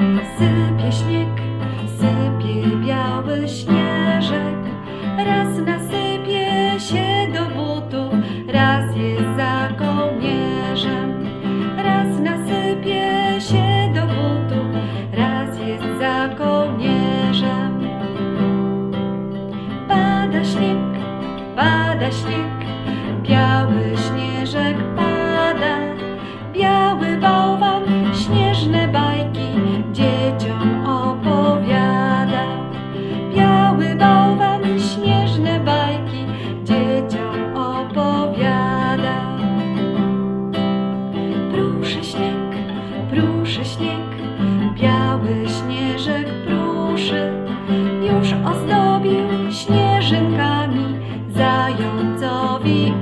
Sypie śnieg, sypie biały śnieżek. Raz nasypie się do butów, raz jest za kołnierzem. Raz nasypie się do butów, raz jest za kołnierzem. Pada śnieg, pada śnieg, biały śnieżek pruszy śnieg, biały śnieżek pruszy, już ozdobił śnieżynkami zającowi